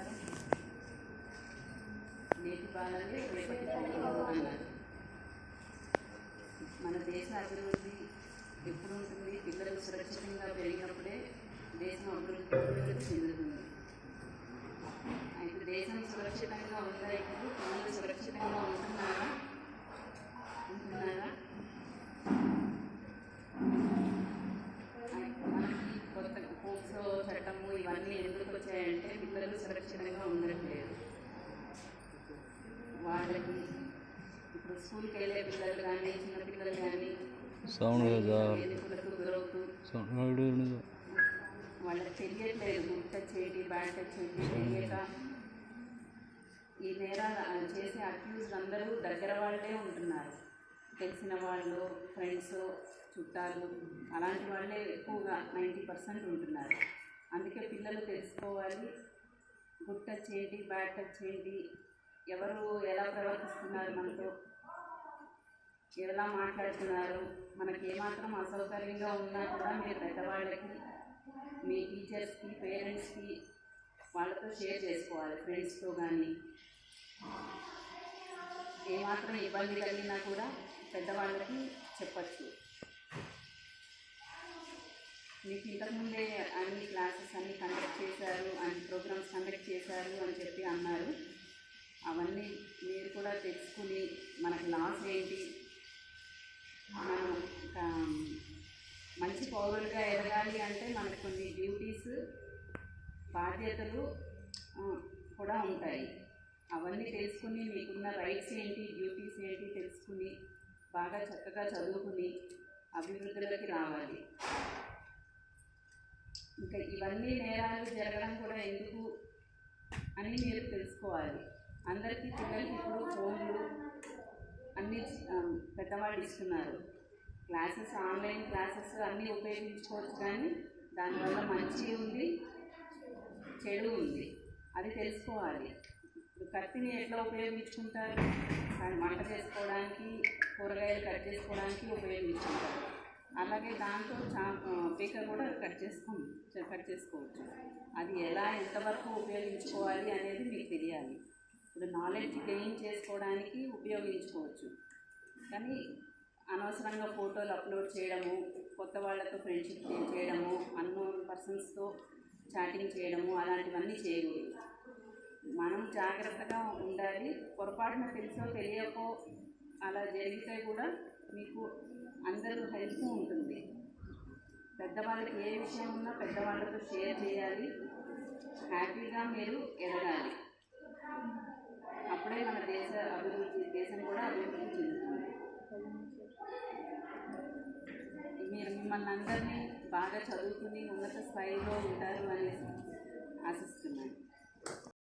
ఏమంటారు నేటి రేపటి మన దేశ అభివృద్ధి ఎప్పుడు ఉంటుంది? పిల్లలు సురక్షితంగా పెరిగినప్పుడే దేశం అభివృద్ధి అభివృద్ధి చెందుతుంది అయితే దేశం సురక్షితంగా ఉందా ఇప్పుడు పిల్లలు సురక్షితంగా ఉంటున్నారా ఉంటున్నారా మనకి కొత్త పోక్సో చట్టము ఇవన్నీ ఎందుకు వచ్చాయంటే పిల్లలు సురక్షితంగా ఉండట్లేదు. వాళ్ళకి ఇప్పుడు స్కూల్కి వెళ్ళే పిల్లలు కానీ చిన్న పిల్లలు కానీ వాళ్ళకి ఏంటి బ్యాడ్ టచ్ ఏంటి తెలియక ఈ నేరాలు చేసే అక్యూజ్డ్ అందరూ దగ్గర వాళ్ళే ఉంటున్నారు. తెలిసిన వాళ్ళు ఫ్రెండ్స్ చుట్టాలు అలాంటి వాళ్ళే ఎక్కువగా నైంటీ పర్సెంట్ ఉంటున్నారు. అందుకే పిల్లలు తెలుసుకోవాలి. గుట్ట టచ్ బ్యాట బ్యాడ్ ఎవరు ఎలా ప్రవర్తిస్తున్నారు మనతో? ఎలా మాట్లాడుతున్నారు? మనకి ఏమాత్రం అసౌకర్యంగా ఉన్నా కూడా మీరు పెద్దవాళ్ళకి మీ టీచర్స్కి పేరెంట్స్కి వాళ్ళతో షేర్ చేసుకోవాలి ఫ్రెండ్స్తో కానీ ఏమాత్రం ఇబ్బంది కలిగినా కూడా పెద్దవాళ్ళకి చెప్పచ్చు. మీకు ఇంతకుముందే అన్ని క్లాసెస్ అన్ని కండక్ట్ చేశారు అన్ని ప్రోగ్రామ్స్ కండక్ట్ చేశారు అని చెప్పి అన్నారు. అవన్నీ మీరు కూడా తెలుసుకుని మనకు లాస్ ఏంటి? మనం ఒక మంచి పౌరులుగా ఎదగాలి అంటే మనకు కొన్ని డ్యూటీస్ బాధ్యతలు కూడా ఉంటాయి. అవన్నీ తెలుసుకుని మీకున్న రైట్స్ ఏంటి డ్యూటీస్ ఏంటి తెలుసుకుని బాగా చక్కగా చదువుకుని అభివృద్ధిలోకి రావాలి. ఇంకా ఇవన్నీ నేరాలు జరగడం కూడా ఎందుకు అని మీరు తెలుసుకోవాలి. అందరికీ పిల్లలకి ఇప్పుడు ఫోన్లు అన్ని పెద్దవాళ్ళు ఇస్తున్నారు. క్లాసెస్ ఆన్లైన్ క్లాసెస్ అన్నీ ఉపయోగించుకోవచ్చు కానీ దానివల్ల మంచి ఉంది చెడు ఉంది. అది తెలుసుకోవాలి. ఇప్పుడు కత్తిని ఎట్లా ఉపయోగించుకుంటారు? వంట చేసుకోవడానికి కూరగాయలు కట్ చేసుకోవడానికి ఉపయోగించుకుంటారు. అలాగే దాంతో చా పీక కూడా కట్ చేసుకో కట్ చేసుకోవచ్చు. అది ఎలా ఎంతవరకు ఉపయోగించుకోవాలి అనేది మీకు తెలియాలి. ఇప్పుడు నాలెడ్జ్ గెయిన్ చేసుకోవడానికి ఉపయోగించుకోవచ్చు. కానీ అనవసరంగా ఫోటోలు అప్లోడ్ చేయడము కొత్త వాళ్ళతో ఫ్రెండ్షిప్ చేయడము అన్నోన్ పర్సన్స్తో చాటింగ్ చేయడము అలాంటివన్నీ చేయకూడదు. మనం జాగ్రత్తగా ఉండాలి. పొరపాటున తెలుసో తెలియకో అలా జరిగితే కూడా మీకు అందరూ హెల్ప్ ఉంటుంది. పెద్దవాళ్ళకి ఏ విషయం ఉన్నా పెద్దవాళ్ళతో షేర్ చేయాలి. హ్యాపీగా మీరు ఎదగాలి. అప్పుడే మన దేశ అభివృద్ధి దేశం కూడా అభివృద్ధి చెందుతుంది. మీరు మిమ్మల్ని అందరినీ బాగా చదువుకుని ఉన్నత స్థాయిలో ఉంటారు అని ఆశిస్తున్నాను.